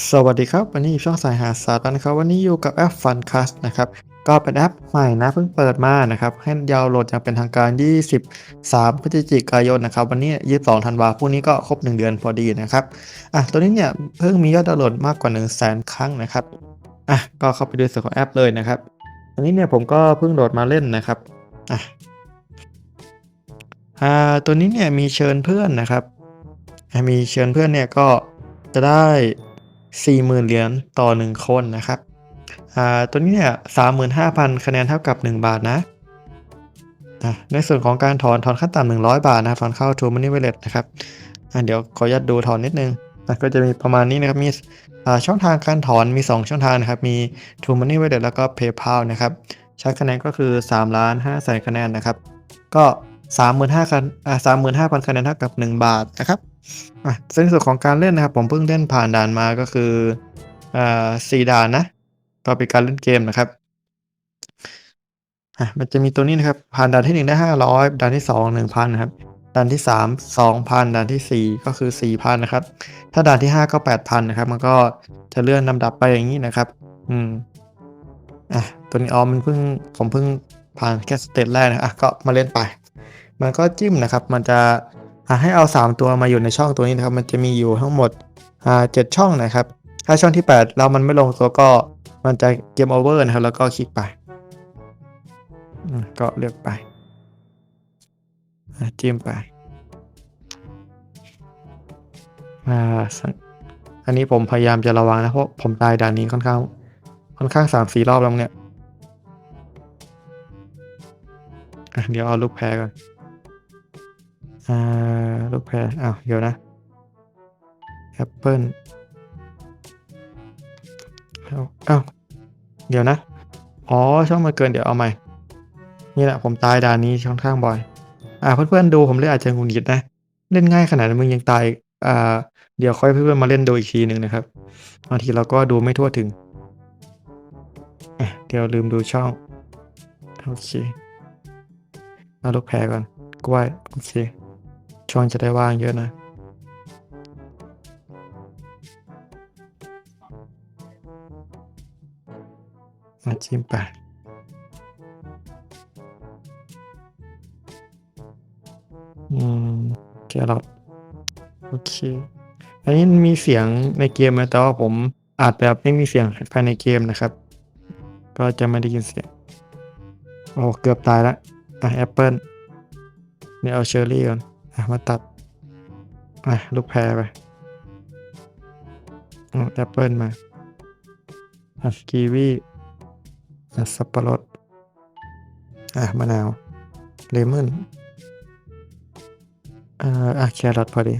สวัสดีครับวันนี้อยู่ช่องสายหาสาระนะครับวันนี้อยู่กับแอป Funcast นะครับก็เป็นแอปใหม่นะเพิ่งเปิดมานะครับให้ดาวน์โหลดอย่างเป็นทางการ 23 พฤศจิกายนนะครับวันนี้ 22 ธันวาคมพรุ่งนี้ก็ครบ 1 เดือนพอดีนะครับอะตัวนี้เนี่ยเพิ่งมียอดดาวน์โหลดมากกว่า 1 0 0 0 0แสนครั้งนะครับอะก็เข้าไปดูส่วนของแอปเลยนะครับอันนี้เนี่ยผมก็เพิ่งโหลดมาเล่นนะครับอะอ่าตัวนี้เนี่ยมีเชิญเพื่อนนะครับมีเชิญเพื่อนเนี่ยก็จะได้ 40,000 เหรียญต่อ 1 คนนะครับอ่าตัวนี้เนี่ย35,000 คะแนนเท่ากับ 1 บาทนะอะในส่วนของการถอนถอนขั้นต่ำ100บาทนะถอนเข้า True Money Wallet นะครับอะเดี๋ยวขออนุญาตดูถอนนิดนึงอะก็จะมีประมาณนี้นะครับมีอ่าช่องทางการถอนมี 2 ช่องทางนะครับมี True Money Wallet แล้วก็ PayPal นะครับใช้คะแนนก็คือ3ล้าน5แสนคะแนนนะครับ ก็ 35,000อ่า35,000 คะแนนเท่ากับ 1 บาทนะครับ อะซึ่งส่วนของการเล่นนะครับ ผมเพิ่งเล่นผ่านด่านมาก็คืออ่าสี่ด่านนะก็เป็นการเล่นเกมนะครับอะมันจะมีตัวนี้นะครับ ผ่านด่านที่หนึ่งได้ห้าร้อยด่านที่สองหนึ่งพันนะครับด่านที่สามสองพันด่านที่สี่ก็คือสี่พันนะครับ ถ้าด่านที่ห้าก็แปดพันนะครับ มันก็จะเลื่อนลำดับไปอย่างนี้นะครับ อืมอะตัวนี้ออมมันเพิ่งผมเพิ่งผ่านแค่สเตจแรกนะอะก็มาเล่นไป มันก็จิ้มนะครับ มันจะ ให้เอา 3 ตัวมาอยู่ในช่องตัวนี้นะครับ มันจะมีอยู่ทั้งหมดเจ็ดช่องนะครับ ถ้าช่องที่ 8 เรามันไม่ลงตัวก็มันจะเกมโอเวอร์นะครับ แล้วก็คลิกไป ก็เลือกไปจิ้มไปอ่าสังอันนี้ผมพยายามจะระวังนะเพราะผมตายด่านนี้ค่อนข้างค่อนข้างสามสี่รอบแล้วเนี่ยเดี๋ยวเอาลูกแพ้ก่อน อ่าลูกแพรอ้าวเดี๋ยวนะแอปเปิลอ้าวอ้าเดี๋ยวนะ อ๋อ ช่องมาเกินเดี๋ยวเอาใหม่ นี่แหละผมตายด่านนี้ค่อนข้างบ่อย อ่าเพื่อนๆดูผมเล่นอาจจะงุนงิดนะ เล่นง่ายขนาดนั้นมึงยังตายอ่าเดี๋ยวค่อยเพื่อนๆมาเล่นดูอีกทีหนึ่งนะครับบางทีเราก็ดูไม่ทั่วถึงเดี๋ยวลืมดูช่อง โอเค เอาลูกแพรก่อนกล้วยโอเค ช่องจะได้ว่างเยอะนะ มาจิ้มไปอืมแครอทโอเค อันนี้มีเสียงในเกมนะแต่ว่าผมอาจแบบไม่มีเสียงภายในเกมนะครับ ก็จะไม่ได้ยินเสียง โอ้ เกือบตายละอะแอปเปิลเนี่ยเอาเชอร์รี่ก่อน อะมาตัดอะลูกแพรไปเอาแอปเปิลมาอะกีวีอะสับปะรดอะมะนาว เลมอนเอ่ออะแครอทพอดี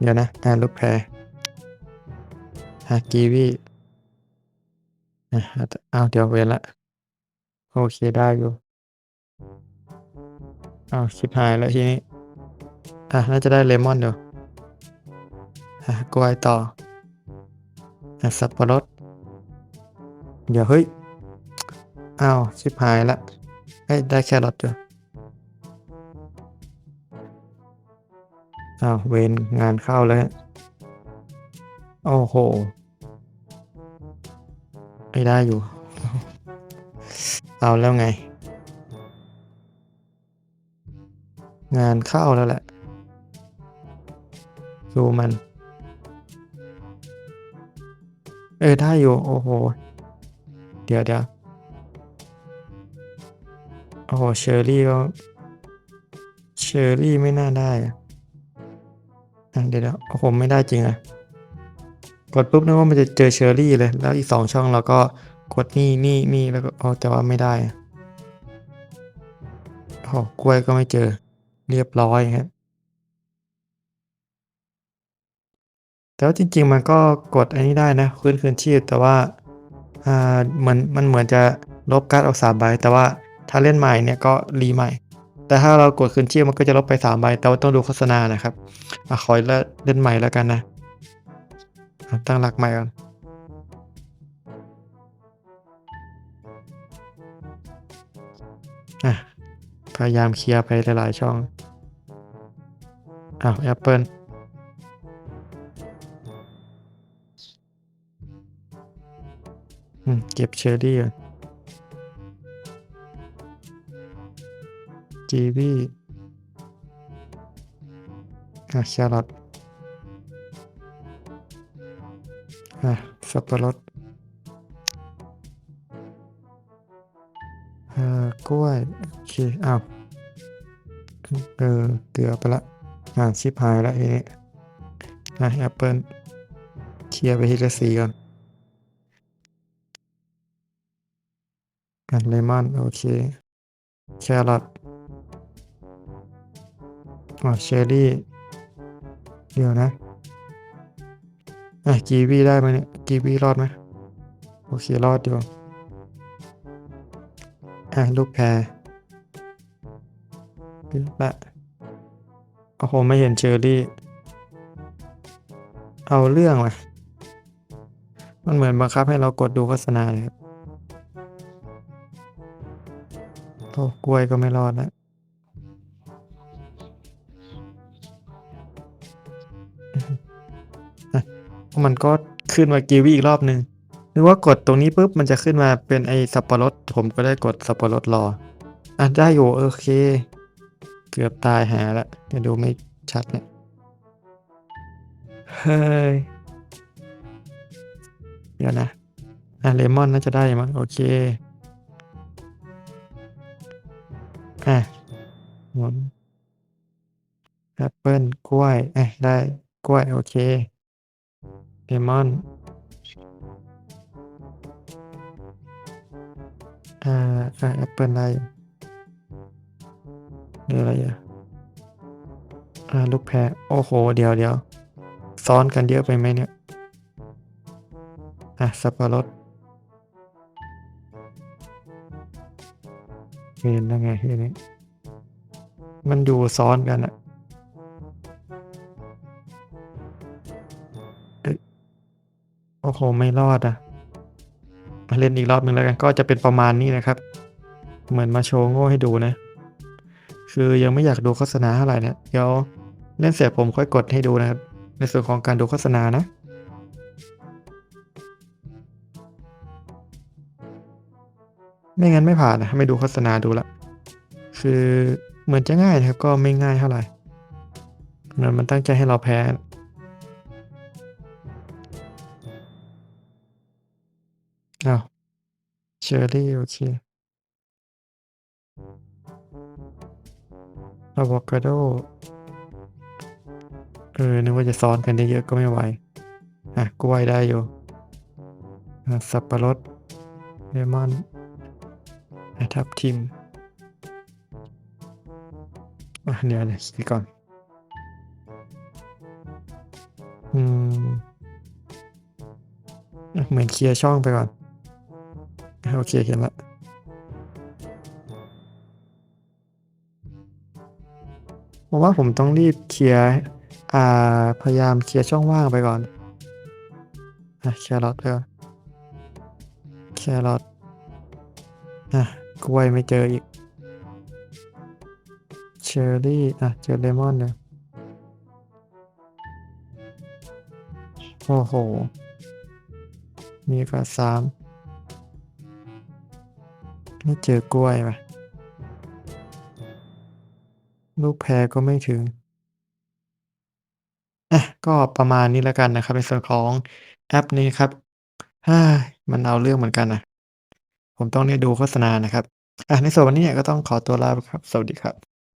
เดี๋ยวนะอะลูกแพรอะกีวีอะเอาเดี๋ยวเว้นละโอเคได้อยู่อ้าวชิบหายแล้วทีนี้ อะน่าจะได้เลมอนเดียวอะกล้วยต่ออะสับปะรดเดี๋ยวเฮ้ยอ้าวชิบหายละเฮ้ยได้แครอทอยู่อ้าวเวนงานเข้าแล้วโอ้โหไม่ได้อยู่ เอาแล้วไง งานเข้าแล้วแหละ ดูมัน เออ ได้อยู่ โอ้โห เดี๋ยวเดี๋ยวโอ้โห เชอร์รี่ก็เชอร์รี่ไม่น่าได้อะเดี๋ยวเดี๋ยวโอ้โห ไม่ได้จริงอะกดปุ๊บนึกว่ามันจะเจอเชอร์รี่เลย แล้วอีกสองช่องเราก็กดนี่นี่นี่แล้วก็อ๋อแต่ว่าไม่ได้โอ้กล้วยก็ไม่เจอ เรียบร้อยครับ แต่ว่าจริง ๆ มันก็กดอันนี้ได้นะคืนคืนชีพแต่ว่าอ่าเหมือนมันเหมือนจะลบการ์ดออกสามใบแต่ว่าถ้าเล่นใหม่เนี่ยก็รีใหม่ แต่ถ้าเรากดคืนชีพมันก็จะลบไปสามใบแต่ว่าต้องดูโฆษณานะครับอะขอเล่นใหม่แล้วกันนะตั้งหลักใหม่ก่อนพยายามเคลียร์ไปหลายๆช่องอ้าวแอปเปิล เก็บเชอร์รี่ก่อนกีวีอ่าแครอทอ่าสับปะรดอ่ากล้วย โอเคอ้าวเออเกือบไปล้วอ่าชิบหายแล้วทีนี้อ่าแอปเปิลเคลียร์ไปทีละสีก่อน อ่าเลมอนโอเคแครอทอ๋อเชอร์รี่ เดี๋ยวนะอ่ากีวีได้ไหมเนี่ยกีวีรอดไหม?โอเค รอดอยู่อ่าลูกแพรขึ้นแล้วโอ้โฮไม่เห็นเชอร์รี่ เอาเรื่องว่ะมันเหมือนบังคับให้เรากดดูโฆษณาเลยครับ โอ้กล้วยก็ไม่รอดแล้วอือฮึอะมันก็ขึ้นมากีวีอีกรอบหนึ่งนึกว่ากดตรงนี้ปุ๊บมันจะขึ้นมาเป็นไอ้สับปะรด ผมก็ได้กดสับปะรดรอ อะได้อยู่โอเค เกือบตายหาล้วเดี๋ยวดูไม่ชัดเนี่ยเฮ้ยเดี๋ยวนะ อ่าเลมอนน่าจะได้มั้งโอเค อาหมุนแอปเปิลกล้วยอะได้กล้วย โอเคเลมอนอาอาแอปเปิลได้อยู่นี่อะไรอะ?อาลูกแพรโอ้โฮเดี๋ยวๆซ้อนกันเยอะไปไหมเนี่ย?อะสับปะรด เห็นแล้วไงทีนี้ มันอยู่ซ้อนกันน่ะเอ๊ะโอ้โฮไม่รอดอะมาเล่นอีกรอบหนึ่งแล้วกัน ก็จะเป็นประมาณนี้นะครับ เหมือนมาโชว์โง่ให้ดูนะ คือยังไม่อยากดูโฆษณาเท่าไรเนี่ยเดี๋ยวเล่นเสร็จผมค่อยกดให้ดูนะครับ ในส่วนของการดูโฆษณานะ ไม่งั้นไม่ผ่านนะถ้าไม่ดูโฆษณาดูล้วคือเหมือนจะง่ายนะครับก็ไม่ง่ายเท่าไหรเหมือนมันตั้งใจให้เราแพ้ อ้าวเชอร์รี่โอเคอะโวคาโด เออ นึกว่าจะซ้อนกันเยอะๆก็ไม่ไหวอะกล้วยได้อยู่อะสับปะรดเลมอน ทับทิมเดี๋ยวๆคิดก่อน อืม เหมือนเคลียร์ช่องไปก่อน โอเคเห็นล้วผมว่าผมต้องรีบเคลียร์อ่า พยายามเคลียร์ช่องว่างไปก่อนอะแครอทไปก่อนแครอทอะ กล้วยไม่เจออีก เชอร์รี่ อะ เจอเลมอนแล้วโอ้โฮมีกแล้ว3ไม่เจอกล้วยว่ะ ลูกแพรก็ไม่ถึง อะ ก็ประมาณนี้แล้วกันนะครับ ในส่วนของแอปนี้ครับ มันเอาเรื่องเหมือนกันนะ ผมต้องได้ดูโฆษณานะครับ อะ ในส่วนวันนี้เนี่ยก็ต้องขอตัวลาไปครับ สวัสดีครับ